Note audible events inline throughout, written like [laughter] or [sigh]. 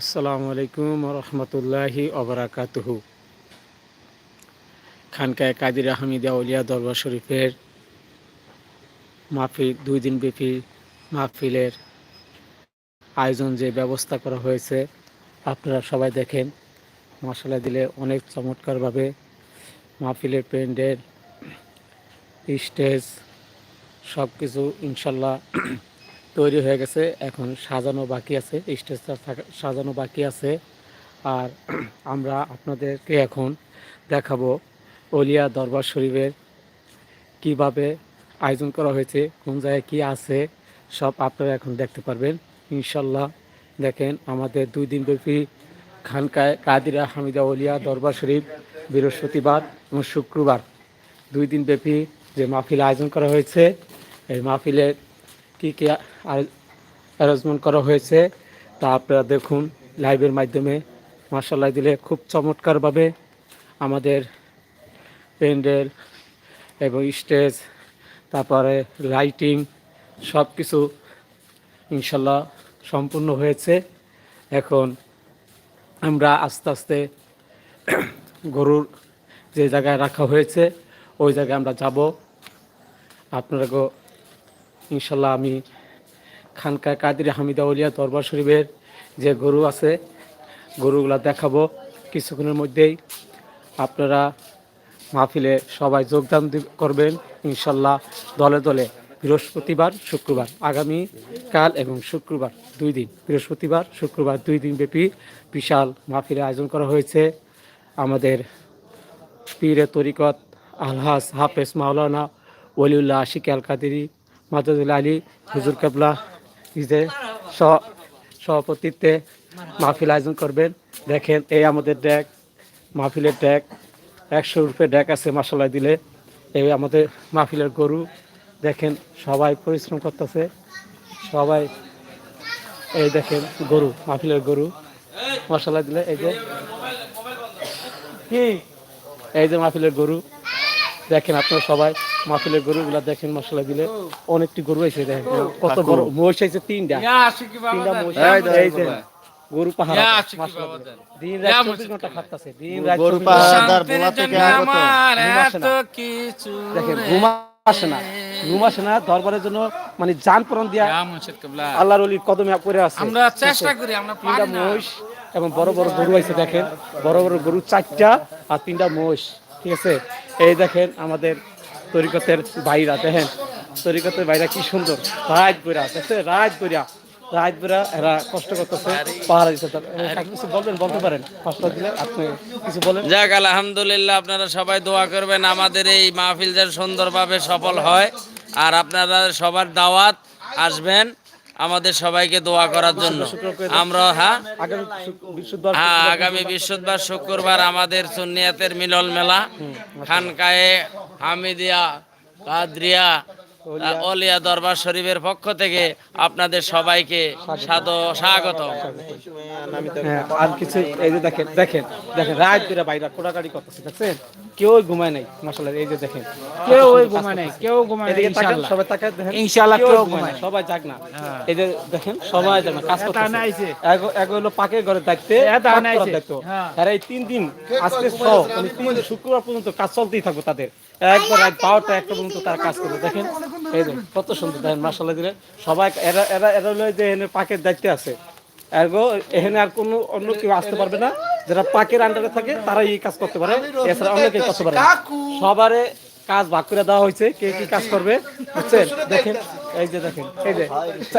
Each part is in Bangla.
আসসালামু আলাইকুম রহমতুল্লাহি অবরাকাতুহু খানকায় কাদির আহমিদা উলিয়া দরবার শরীফের মাহফিল, দুই দিন ব্যাপী মাহফিলের আয়োজন যে ব্যবস্থা করা হয়েছে, আপনারা সবাই দেখেন। মশলা দিলে অনেক চমৎকারভাবে মাহফিলের প্যান্ডেল, স্টেজ সব কিছু ইনশাল্লাহ তৈরি হয়ে গেছে। এখন সাজানো বাকি আছে, স্টেজটা সাজানো বাকি আছে। আর [clears throat] আমরা আপনাদেরকে এখন দেখাবো অলিয়া দরবার শরীফের কীভাবে আয়োজন করা হয়েছে, কোন জায়গায় কি আছে, সব আপনারা এখন দেখতে পারবেন। ইনশাল্লাহ দেখেন আমাদের দুই দিন ব্যাপী খানকায় কাদিরা হামিদা অলিয়া দরবার শরীফ বৃহস্পতিবার এবং শুক্রবার। দুই দিন ব্যাপী যে মাহফিল আয়োজন করা হয়েছে, এই মাহফিলের কী কী অ্যারেঞ্জমেন্ট করা হয়েছে। তা আপনারা দেখুন লাইভের মাধ্যমে মার্শাল্লাহ দিলে খুব চমৎকারভাবে আমাদের প্যান্ডেল এবং স্টেজ, তারপরে লাইটিং সব কিছু ইনশাল্লাহ সম্পূর্ণ হয়েছে। এখন আমরা আস্তে আস্তে গরুর যে জায়গায় রাখা হয়েছে, ওই জায়গায় আমরা যাব। আপনারাকেও ইনশাল্লাহ আমি খানকা কাদির হামিদা উলিয়া দরবার শরীফের যে গরু আছে, গরুগুলা দেখাবো কিছুক্ষণের মধ্যেই। আপনারা মাহফিলে সবাই যোগদান করবেন, ইনশাল্লাহ দলে দলে বৃহস্পতিবার, শুক্রবার আগামী কাল এবং শুক্রবার দুই দিন। বৃহস্পতিবার, শুক্রবার দুই দিন ব্যাপী বিশাল মাহফিলের আয়োজন করা হয়েছে। আমাদের পীরে তরিকত আলহাস হাফেজ মাওলানা ওলিউল্লাহ আশিক আল কাদেরি মাদুল আলী, হুজুর কাবলা নিজে সভাপতিত্বে মাহফিল আয়োজন করবেন। দেখেন এই আমাদের ড্যাক মাহফিলের ড্যাক একশো রুপে ড্যাক আছে মশলা দিলে। এই আমাদের মাহফিলের গরু, দেখেন সবাই পরিশ্রম করতেছে। সবাই এই দেখেন গরু, মাহফিলের গরু মশলা দিলে এই যে কি এই যে মাহফিলের গরু, দেখেন আপনারা সবাই মাহফিলের গরুগুলা দেখেন মশলা দিলে অনেকটি গরু আছে দেখেন। কত বড় মহিষ আছে তিনটা। তিনটা মহিষ। গরু পাহাড় ইয়া আছে, আশিকি মাশাআল্লাহ বাবা দিলে। দেন। দিন রাত চব্বিশ ঘণ্টা খাটতাছে দিন রাত গরু পাহাড় ঘণ্টা। থেকে আগত। জন্য আমার ঘুম আসে এত না। কিছু দেখেন রে। আসে না। ঘুম আসে না দরবারের জন্য মানে প্রাণ দিয়া আল্লাহর অলির কদমে পড়ে আছে। আমরা চেষ্টা করি আমরা তিনটা মহিষ এবং বড় বড় গরু আছে দেখেন। বড় বড় গরু চারটা আর তিনটা মহিষ ঠিক আছে? এই দেখেন আমাদের তরিকতের ভাইরা হ্যাঁ। তরিকতের ভাইরা কি সুন্দর। রাত বইরা বইরা এরা কষ্ট করতেছে পাহাড় দিতে কিছু বলবেন, বলতে পারেন। কষ্ট দিলে আপনি কিছু বলেন। যাক, আলহামদুলিল্লাহ, আপনারা সবাই দোয়া করবেন। আমাদের এই মাহফিল যেন সুন্দরভাবে সফল হয়। আর আপনারা সবার দাওয়াত আসবেন। আমাদের সবাইকে দোয়া করার জন্য। আমরা হ্যাঁ? হ্যাঁ আগামী বৃহস্পতিবার শুক্রবার আমাদের সুনিয়াতের মিলন মেলা। খানকায়ে হামিদিয়া কাদরিয়া অলিয়া দরবার শরীফের পক্ষ থেকে আপনাদের সবাইকে সাদ স্বাগত হ্যাঁ আর কিছু এই যে দেখেন দেখেন দেখেন রাত করে বাইরা কোড়াকাড়ি করতেছে দেখছেন? কেউ ঘুমায় নাই মাসাল্লাহ এই যে দেখেন। কেউ ওই ঘুমায় নাই কেউ ঘুমায় নাই এদিকে তাকান ইনশাআল্লাহ। সবাই তাকায় দেখেন। ইনশাআল্লাহ কেউ ঘুমায় সবাই জাগ না। এই যে দেখেন সবাই জাগ না কাজ করতেছে। এগো হলো পাকের ঘরে। করার দায়িত্ব। হ্যাঁ। আর এই তিন দিন আজকে সহ মানে তিন শুক্রবার পর্যন্ত কাজ চলতেই থাকবে তাদের। একবার এক বারোটা একটা পর্যন্ত তারা কাজ করবে। দেখেন এই যে কত সুন্দর। দেখেন মাসাল্লাহ দিলে সবাই এরা এরা এরা হলো যে এখানে পাকের দায়িত্বে আছে। এরগো এখানে আর কোনো অন্য কেউ আসতে পারবে না। যারা পাকের আন্ডারে থাকে তারাই এই কাজ করতে পারে। এছাড়া অন্য কেউ করতে পারে সবারে কাজ ভাগ করে দেওয়া হয়েছে কে কি কাজ করবে বুঝছেন? দেখেন এই যে দেখেন এই যে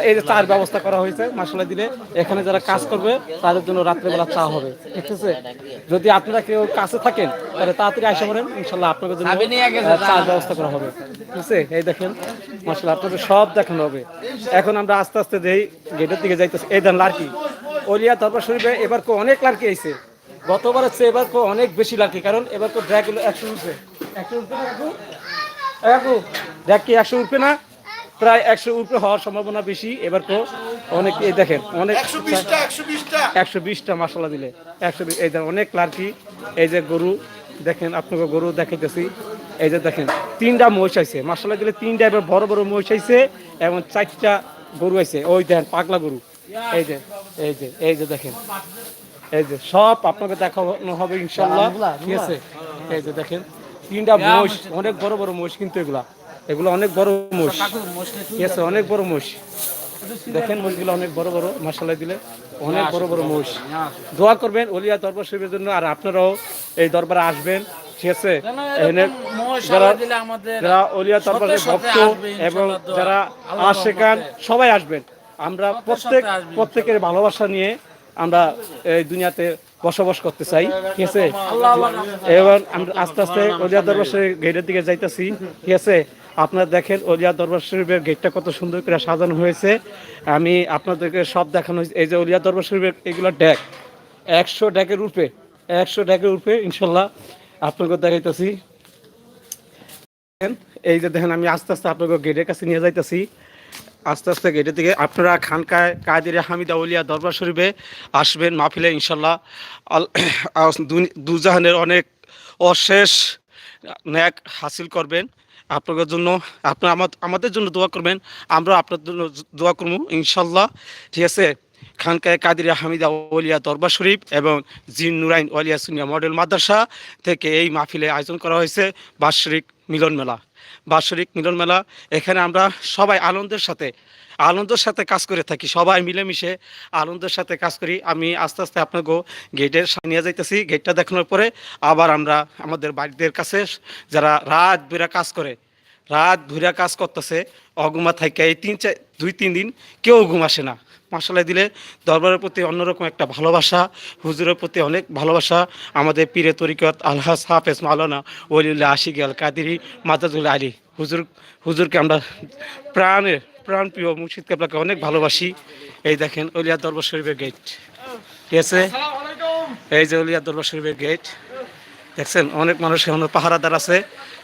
এই যে চার ব্যবস্থা করা হয়েছে মাসালা দিলে। এখানে যারা কাজ করবে তাদের জন্য রাত্রেবেলা চা হবে ঠিক আছে? যদি আপনারা কেউ কাছে থাকেন তাহলে তাড়াতাড়ি আসে পড়েন ইনশাল্লাহ আপনাদের জন্য চার ব্যবস্থা করা হবে ঠিক আছে? এই দেখেন আপনাদের সব দেখানো হবে। এখন আমরা আস্তে আস্তে দেই গেটের দিকে যাইতেছি এই দেন লার্কি। অলিয়া দরবার শরীফে এবার কো অনেক লার্কি আইছে। গতবার হচ্ছে এবার কো অনেক বেশি লার্কি কারণ এবার কো ড্র্যাগ একশো রুপে একশো রুপে ড্র্যাগ কি একশো রুপে না? প্রায় একশো উপরে হওয়ার সম্ভাবনা বেশি এবার তো অনেক এই দেখেন অনেক একশো বিশটা মশলা দিলে। একশো বিশ এই দেখেন অনেক লার্কি এই যে গরু দেখেন আপনাকে গরু দেখাইতেছি। এই যে দেখেন তিনটা মহিষ আইছে। মশলা দিলে তিনটা এবার বড় বড় মহিষ আইছে এবং চারটা গরু আইছে। ওই দেখেন পাগলা গরু। এই যে এই যে এই যে দেখেন। এই যে সব আপনাকে দেখানো হবে ইনশাল্লাহ ঠিক আছে? এই যে দেখেন তিনটা মোষ অনেক বড় বড় মোষ কিন্তু এগুলা। এগুলো অনেক বড় মোষ। ঠিক আছে অনেক বড় মোষ। দেখেন মোষগুলো অনেক বড় বড় মশলা দিলে অনেক বড় বড় মোষ। দোয়া করবেন অলিয়া দরবার শরীফের জন্য আর আপনারাও এই দরবারে আসবেন ঠিক আছে? যারা অলিয়া দরবারের ভক্ত এবং যারা আশেকান সবাই আসবেন। আমরা প্রত্যেক প্রত্যেকের ভালোবাসা নিয়ে আমরা এই দুনিয়াতে বসবাস করতে চাই ঠিক আছে? এবার আমরা আস্তে আস্তে অলিয়া দরবার শরীফ গেটের দিকে যাইতেছি ঠিক আছে? আপনারা দেখেন অলিয়া দরবার শরীফের গেটটা কত সুন্দর করে সাজানো হয়েছে। আমি আপনাদেরকে সব দেখানো হয়েছে। এই যে অলিয়া দরবার শরীফের এগুলো ড্যাক একশো ড্যাকের রূপে একশো ড্যাকের রূপে ইনশাল্লাহ আপনাকে দেখাইতেছি। এই যে দেখেন, আমি আস্তে আস্তে আপনাকে গেটের কাছে নিয়ে যাইতেছি। আস্তে আস্তে গেটের দিকে আপনারা খানকায় কাদের হামিদা উলিয়া দরবার শরীফে আসবেন মাহফিলে, ইনশাল্লাহ। দুজাহানের অনেক অশেষ ন্যাক হাসিল করবেন। আপনাদের জন্য, আপনার আমাদের জন্য দোয়া করবেন। আমরা আপনার জন্য দোয়া করব, ইনশাল্লাহ। ঠিক আছে? খানকায় কাদির হামিদা ওলিয়া দরবার শরীফ এবং জিন নুরাইন ওলিয়া সুনিয়া মডেল মাদ্রাসা থেকে এই মাহফিলে আয়োজন করা হয়েছে বার্ষিক মিলন মেলা। বাৎসরিক মিলনমেলা এখানে আমরা সবাই আনন্দের সাথে আনন্দের সাথে কাজ করে থাকি, সবাই মিলেমিশে আনন্দের সাথে কাজ করি। আমি আস্তে আস্তে আপনাকে গেটের নিয়ে যাইতেছি। গেটটা দেখানোর পরে আবার আমরা আমাদের বাড়িদের কাছে, যারা রাত বেরা কাজ করে রাত ধরে কাজ করতেছে অগুমা থাকে এই তিন চার দুই তিন দিন কেউ ঘুম আসে না। মশালা দিলে দরবারের প্রতি অন্যরকম একটা ভালোবাসা হুজুরের প্রতি অনেক ভালোবাসা। আমাদের পীরে তরিকত আলহাস হাফেজ মালানা ওলিউল্লাহ আশিক আল কাদিরি মাদাজুল আলী। হুজুর হুজুরকে আমরা প্রাণের প্রাণ প্রিয় মুর্শিদ কেবলাকে অনেক ভালোবাসি। এই দেখেন অলিয়া দরবার শরীফের গেট ঠিক আছে? এই যে অলিয়া দরবার শরীফের গেট দেখছেন? অনেক মানুষ এখন পাহারাদার আছে।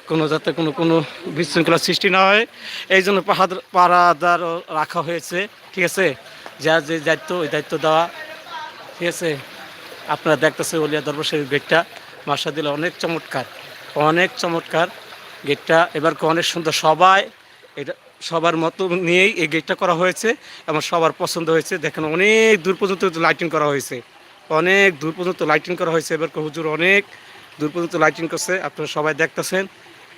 কোনো যাতে কোনো কোনো বিশৃঙ্খলার সৃষ্টি না হয়। এই জন্য পাহাদ পাহারাদারও রাখা হয়েছে, ঠিক আছে? যার যে দায়িত্ব, ওই দায়িত্ব দেওয়া, ঠিক আছে? আপনারা দেখতেছে অলিয়া দরবার গেটটা। মাসা দিলে অনেক চমৎকার অনেক চমৎকার গেটটা। এবার অনেক সুন্দর সবাই, এটা সবার মতো নিয়েই এই গেটটা করা হয়েছে এবং সবার পছন্দ হয়েছে। দেখেন, অনেক দূর পর্যন্ত লাইটিং করা হয়েছে। অনেক দূর পর্যন্ত লাইটিং করা হয়েছে। এবার হুজুর অনেক দূর পর্যন্ত লাইটিং করছে। আপনারা সবাই দেখতেছেন।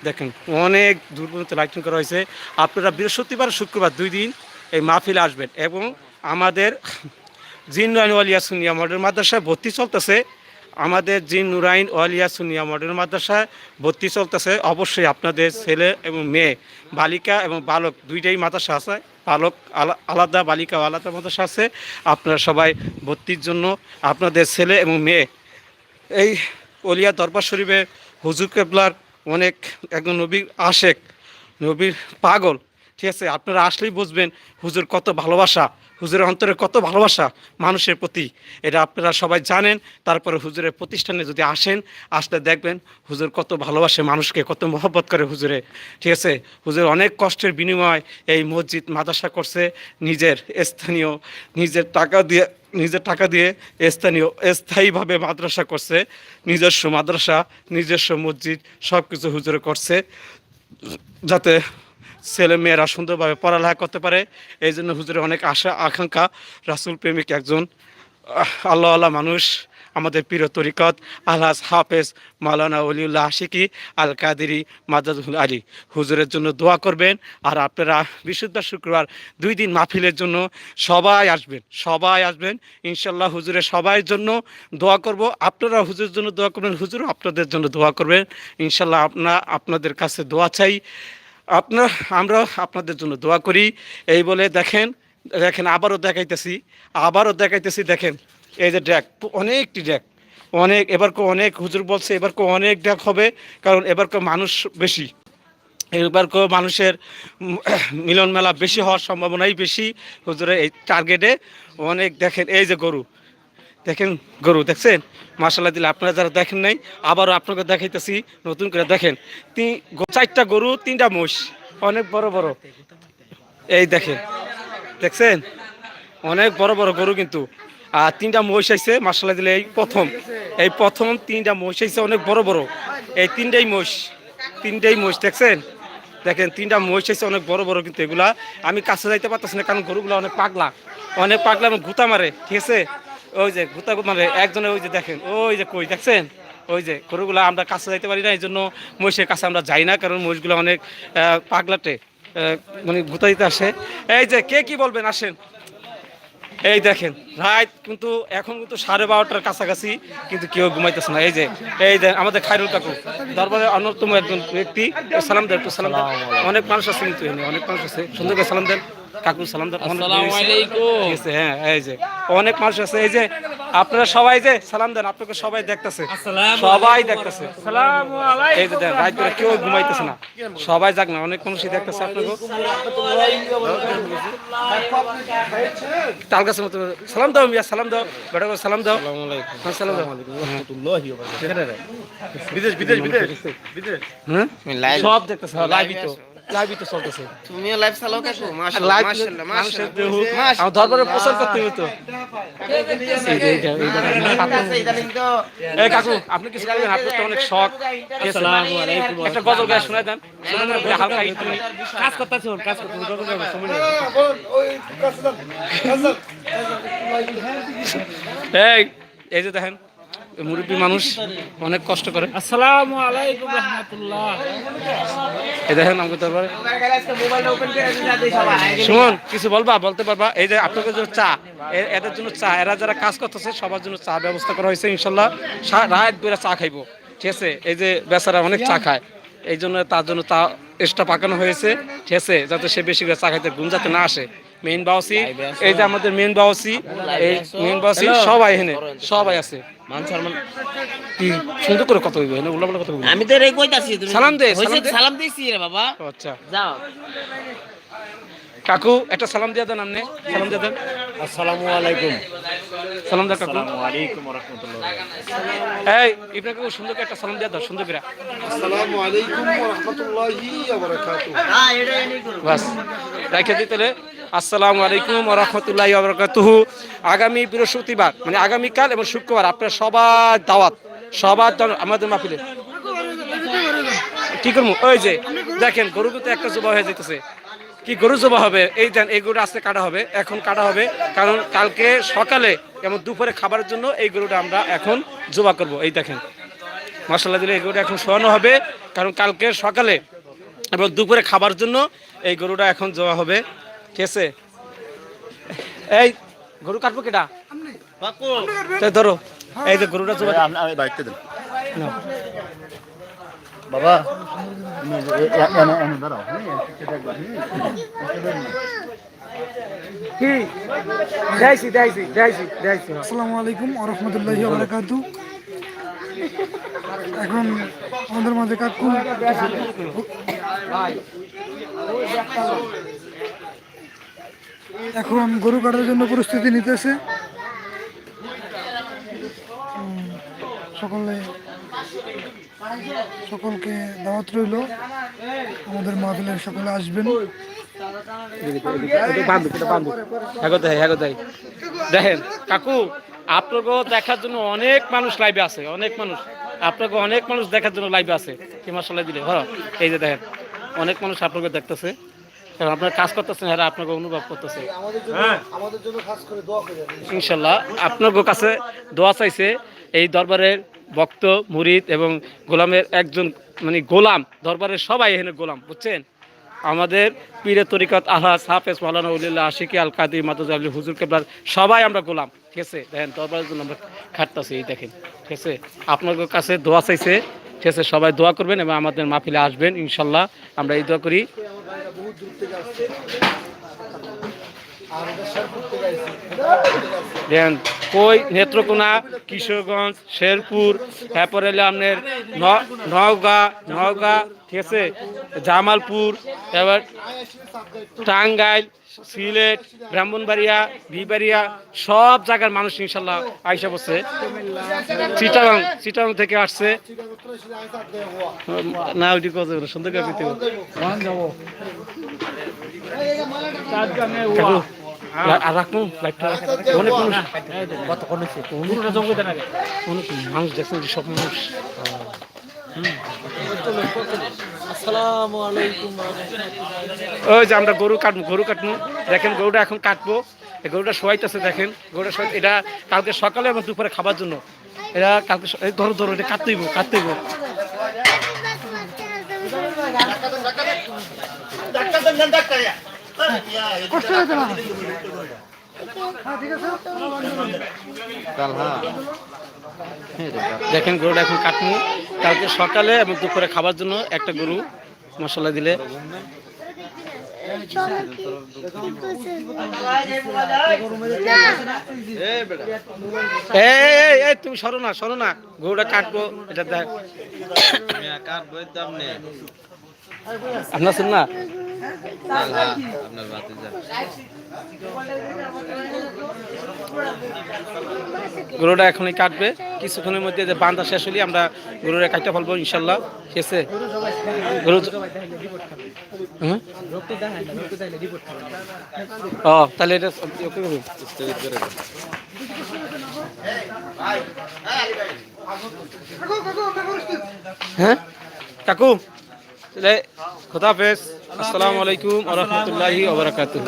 দেখেন, অনেক দূর পর্যন্ত লাইটিং করা হয়েছে। আপনারা বৃহস্পতিবার, শুক্রবার দুই দিন এই মাহফিলে আসবেন এবং আমাদের জিন নুরাইন ওয়ালিয়া সুনিয়া মডেল মাদ্রাসায় ভর্তি চলতেছে। আমাদের জিন নুরাইন ওয়ালিয়া সুনিয়া মডেল মাদ্রাসায় ভর্তি চলতেছে। অবশ্যই আপনাদের ছেলে এবং মেয়ে, বালিকা এবং বালক দুইটাই মাদ্রাসা আছে। বালক আলা- আলাদা বালিকা আলাদা মাদ্রাসা আছে। আপনারা সবাই ভর্তির জন্য আপনাদের ছেলে এবং মেয়ে। এই অলিয়া দরবার শরীফে হুজুর কেবলার অনেক একজন নবীর আশেক নবীর পাগল। ঠিক আছে আপনারা আসলেই বুঝবেন হুজুর কত ভালোবাসা। হুজুরের অন্তরে কত ভালোবাসা মানুষের প্রতি। এটা আপনারা সবাই জানেন, তারপরে হুজুরের প্রতিষ্ঠানে যদি আসেন, আসলে দেখবেন হুজুর কত ভালোবাসে মানুষকে, কত মহব্বত করে হুজুরে। ঠিক আছে? হুজুর অনেক কষ্টের বিনিময় এই মসজিদ, মাদ্রাসা করছে নিজের স্থানীয়, নিজের টাকা দিয়ে, নিজের টাকা দিয়ে স্থানীয়, স্থায়ীভাবে মাদ্রাসা করছে। নিজস্ব মাদ্রাসা, নিজস্ব মসজিদ সব কিছু হুজুরে করছে। যাতে ছেলে মেয়েরা সুন্দরভাবে পড়ালেখা করতে পারে। এই জন্য হুজুরের অনেক আশা, আকাঙ্ক্ষা। রাসুল প্রেমিক একজন আল্লাহ আল্লাহ মানুষ, আমাদের প্রিয় তরিকত, আলহাজ হাফেজ মাওলানা অলিউল্লাহ আশিকি আল কাদেরি মাদাজুল আলী। হুজুরের জন্য দোয়া করবেন আর আপনারা বৃহস্পতিবার শুক্রবার দুই দিন মাহফিলের জন্য সবাই আসবেন সবাই আসবেন। ইনশাল্লাহ হুজুরের সবাই জন্য দোয়া করব। আপনারা হুজুরের জন্য দোয়া করবেন, হুজুরও আপনাদের জন্য দোয়া করবেন। ইনশাল্লাহ আপনা, আপনাদের কাছে দোয়া চাই। আপনার, আমরা আপনাদের জন্য দোয়া করি। এই বলে দেখেন দেখেন, আবারও দেখাইতেছি আবারও দেখাইতেছি, দেখেন, এই যে ড্যাক অনেকটি ড্যাক অনেক, এবার কো অনেক হুজুর বলছে, এবার কো অনেক ড্যাক হবে, কারণ এবার কো মানুষ বেশি। এবার কো মানুষের মিলন মেলা বেশি হওয়ার সম্ভাবনাই বেশি। হুজুরের এই টার্গেটে অনেক, দেখেন, এই যে গরু দেখেন গরু, দেখছেন? মাসাল্লাহ দিলে আপনারা যারা দেখেন নাই, আবারও আপনাকে দেখাইতেছি, নতুন করে দেখেন। তিন চারটা গরু, তিনটা মোষ। অনেক বড় বড়। এই দেখেন, দেখছেন? অনেক বড় বড় গরু কিন্তু। আর তিনটা মহিষ আইছে মাসাল্লাহ দিলে এই প্রথম। এই প্রথম তিনটা মহিষ আইছে, অনেক বড় বড়। এই তিনটাই মহিষ তিনটাই মহিষ দেখছেন? দেখেন, তিনটা মহিষ আছে অনেক বড় বড় কিন্তু এগুলা। আমি কাছে যাইতে পারতেছি না, কারণ গরুগুলো অনেক পাগলা। অনেক পাগলা এবং গুতা মারে, ঠিক আছে? ওই যে গুতা মারে একজনে ওই যে দেখেন ওই যে কই দেখছেন? ওই যে গরুগুলো আমরা কাছে যাইতে পারি না এই জন্য মহিষের কাছে আমরা যাই না কারণ মহিষগুলো অনেক পাগলাটে মানে গুতা দিতে আসে। এই যে কে কি বলবেন আসেন। এই দেখেন রাত কিন্তু এখন কিন্তু সাড়ে বারোটার কাছাকাছি কিন্তু কেউ ঘুমাইতেছে না। এই যে এই যে আমাদের খায়রুল কাকু দরবারে অন্যতম একজন ব্যক্তি সালাম দেন একটু সালাম দেন। অনেক মানুষ আছে কিন্তু অনেক মানুষ আছে। সুন্দর করে সালাম দেন। কাকু সালাম হ্যাঁ এই যে অনেক মানুষ আছে। এই যে আপনারা সবাই যে সালাম দেন আপনাকে সবাই দেখতেছে। সবাই দেখতেছে। এই যে দেন রাত করে কেউ ঘুমাইতেছে না। সবাই যাক না অনেক মানুষই দেখতেছে আপনাকে। তাল গাছের মতো সালাম দাও মিয়া সালাম দাও। বেটা করে সালাম দাও। হ্যাঁ, সালাম দাও। বিদেশ বিদেশ বিদেশ বিদেশ। হ্যাঁ সব দেখতেছে লাইভই তো। লাইভই তো চলতেছে। তুমিও লাইভ চালাও কাকু লাইভ মাশাআল্লাহ মাশাআল্লাহ দেহ আমার দরবারে প্রচার করতে হবে তো। এই কাকু- আপনি কিছু করবেন আপনার তো অনেক শখ? আসসালামু আলাইকুম। একটা গজল গায়ে শোনায় দেন। হালকা একটু। কাজ করতেছে কাজ করতেছে গজল গায়ে সময় নেই। এই এই যে দেখেন মুরব্বী মানুষ অনেক কষ্ট করে। আসসালামু আলাইকুম রহমতুল্লাহ। এই দেখেন আমাকে সুমন কিছু বলবা? বলতে পারবা? এই যে আপনাদের জন্য চা এদের জন্য চা এরা যারা কাজ করতেছে সবার জন্য চা ব্যবস্থা করা হয়েছে ইনশাল্লাহ। রাত বেড়ে চা খাইবো। ঠিক আছে? এই যে বেচারা অনেক চা খায়। এই জন্য তার জন্য চা এক্সট্রা পাকানো হয়েছে। ঠিক আছে? যাতে সে বেশি করে চা খাইতে ঘুম যাতে না আসে। মেইন বাউসি এই যে আমাদের মেইন বাউসি এই মেইন বাউসি সবাই এখানে সবাই আছে। কি? সুন্দর করে কত উল্লা আমি তো রে কইতাছি তুমি সালাম দে, হইছে, সালাম দিছি রে বাবা। আচ্ছা। যাও। কাকু একটা সালাম দিয়ে দেন আপনি। সালাম দিয়ে দেন। আসসালামু আলাইকুম। সালাম কাকু আসসালামু আলাইকুম রাহমাতুল্লাহ এই ইবনে কাকু সুন্দর একটা সালাম দিয়ে দাও সুন্দর করে আসসালামু আলাইকুম ওয়া রাহমাতুল্লাহি ওয়া বারাকাতুহু। বাস রেখে দিতে হলে আসসালামু আলাইকুম ওয়া রাহমাতুল্লাহি ওয়া বারাকাতুহু। আগামী বৃহস্পতিবার মানে আগামীকাল এবং শুক্রবার আপনারা সবার দাওয়াত সবার দাওয়াত আমাদের মাহফিলে। কি করব? ওই যে দেখেন গরু কিন্তু একটা জবা হয়ে যেতেছে কি গরু জবা হবে? এই দেন এই গরুটা আজকে কাটা হবে এখন কাটা হবে কারণ কালকে সকালে এবং দুপুরে খাবারের জন্য এই গরুটা আমরা এখন জবা করব। এই দেখেন মশলা দিলে এই গরুটা এখন শোয়ানো হবে কারণ কালকে সকালে এবং দুপুরে খাবার জন্য এই গরুটা এখন জবা হবে। ঠিক আছে? এই গরু কাটবো কেটা ধরো এই যে গরুটা জবা আমি দেন। বাবা। কি? দেখাইছি দেখাইছি দেখাইছি দেখাইছি। আসসালামু আলাইকুম আরহামদুল্লাহি বারাকাতু এখন আমাদের মাঝে কাকু এখন গরু কাটার জন্য প্রস্তুতি নিতেছে। সকলে সকলকে দাওয়াত রইল। আমাদের মাহফিলের সকলে আসবেন। হ্যাগো দেয় দেখেন কাকু আপনাকেও দেখার জন্য অনেক মানুষ লাইভে আছে অনেক মানুষ। আপনাকে অনেক মানুষ দেখার জন্য লাইভে আছে। কি মশলা দিলে হ্যাঁ এই যে দেখেন অনেক মানুষ আপনাকে দেখতেছে। কারণ আপনার কাজ করতেছেন হ্যাঁ আপনাকে অনুভব করতেছে। ইনশাল্লাহ আপনার কাছে দোয়া চাইছে এই দরবারের ভক্ত, মুরিদ এবং গোলামের একজন মানে গোলাম, দরবারের সবাই এখানে গোলাম, বুঝছেন? আমাদের পীরের তরিকত আল্লাহ হাফেজ মালানা উল্লাহ আশিকি আল কাদির মাদুজ আলী হুজুর কেবলার সবাই আমরা গোলাম, ঠিক আছে? দেখেন, দরবারের জন্য আমরা খাটতেছি, এই দেখেন, ঠিক আছে? আপনার কাছে দোয়া চাইছে, ঠিক আছে? সবাই দোয়া করবেন এবং আমাদের মাহফিলে আসবেন, ইনশাল্লাহ। আমরা এই দোয়া করি। দেন কই নেত্রকোনা কিশোরগঞ্জ শেরপুর তারপরে হলো আপনার ন- নওগাঁ নওগাঁ ঠিক আছে? জামালপুর এবার টাঙ্গাইল সিলেট ব্রাহ্মণবাড়িয়া বিবাড়িয়া সব জায়গার মানুষ ইনশাল্লাহ আইসা বসছে চিটাগাং চিটাগাং থেকে আসছে। না ওইটি কত সুন্দর অনেক মানুষ। দেখছেন যে সব মানুষ। হুম। আসসালামু আলাইকুম ওই যে আমরা গরু কাটবো গরু কাটবো। দেখেন গরুটা এখন কাটবো। এই গরুটা শোয়াইতেছে দেখেন। গরুটা শোয়াই এটা কালকে সকালে এবং দুপুরে খাবার জন্য। এটা কালকে এই ধরো ধরো এটা কাটতেইব কাটতেইব কষ্ট হয়েছে না? হ্যাঁ। ঠিক আছে দেখেন গরুটা এখন কাটবো কালকে সকালে এবং দুপুরে খাবার জন্য একটা গরু মশলা দিলে। এই এই, এই, এই তুমি সরো না সরো না। গরুটা কাটবো এটা দেখ। আপনার শুন না গরুটা এখনই কাটবে। কিছুক্ষণের মধ্যে যে বান্ধা শেষ হলে আমরা গরুটা কাটতে ফেলব, ইনশাল্লাহ। আছে গরু ও, তাহলে এটা হ্যাঁ? কাকু? তাহলে খোদা আসসালামু আলাইকুম রহমতুল্লাহি ওবরাকাতুহ